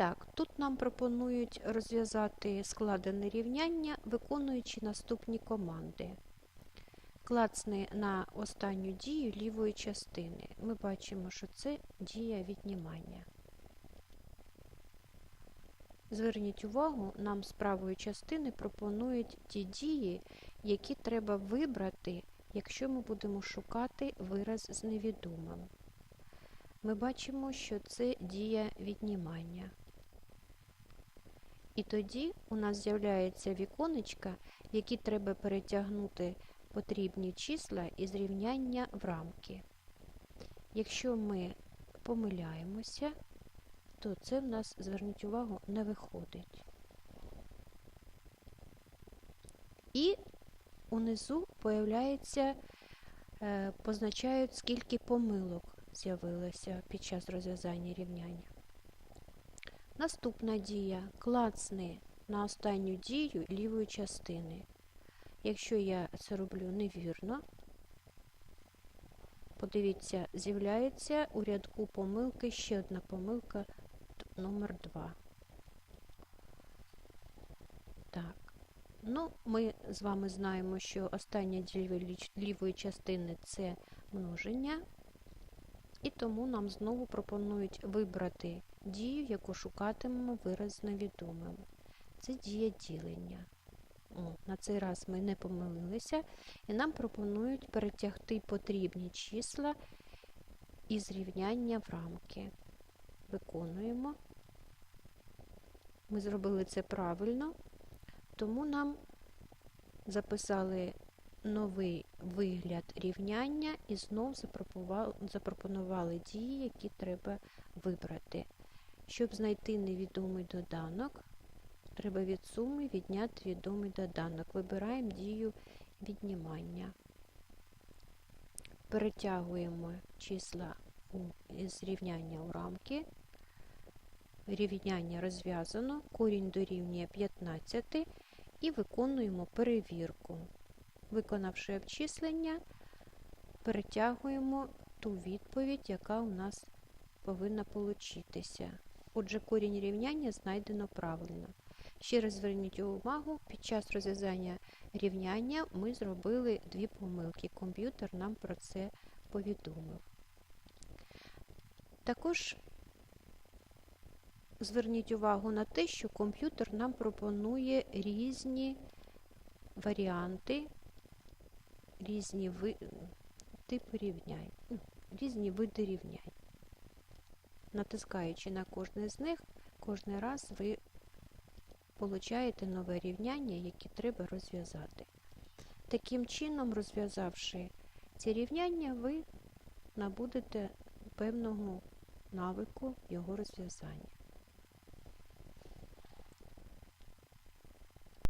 так, тут нам пропонують розв'язати складене рівняння, виконуючи наступні команди. Клацни на останню дію лівої частини. Ми бачимо, що це дія віднімання. Зверніть увагу, нам з правої частини пропонують ті дії, які треба вибрати, якщо ми будемо шукати вираз з невідомим. Ми бачимо, що це дія віднімання. І тоді у нас з'являється віконечка, в які треба перетягнути потрібні числа із рівняння в рамки. Якщо ми помиляємося, то це в нас, зверніть увагу, не виходить. І унизу появляється, е, позначають, скільки помилок з'явилося під час розв'язання рівняння. Наступна дія клацни на останню дію лівої частини. Якщо я це роблю невірно, подивіться, з'являється у рядку помилки ще одна помилка номер 2. Так. Ну, ми з вами знаємо, що остання дія лівої частини це множення, і тому нам знову пропонують вибрати дію, яку шукатимемо вираз невідомим. Це дія ділення. О, на цей раз ми не помилилися, і нам пропонують перетягти потрібні числа із рівняння в рамки. Виконуємо. Ми зробили це правильно, тому нам записали новий вигляд рівняння і знов запропонували дії, які треба вибрати. Щоб знайти невідомий доданок, треба від суми відняти відомий доданок. Вибираємо дію віднімання. Перетягуємо числа з рівняння у рамки. Рівняння розв'язано, корінь дорівнює 15 і виконуємо перевірку. Виконавши обчислення, перетягуємо ту відповідь, яка у нас повинна получитися. Отже, корінь рівняння знайдено правильно. Ще раз зверніть увагу, під час розв'язання рівняння ми зробили дві помилки. Комп'ютер нам про це повідомив. Також зверніть увагу на те, що комп'ютер нам пропонує різні варіанти, різні ви... типи рівнянь, різні види рівнянь. Натискаючи на кожне з них, кожен раз ви получаєте нове рівняння, яке треба розв'язати. Таким чином, розв'язавши ці рівняння, ви набудете певного навику його розв'язання.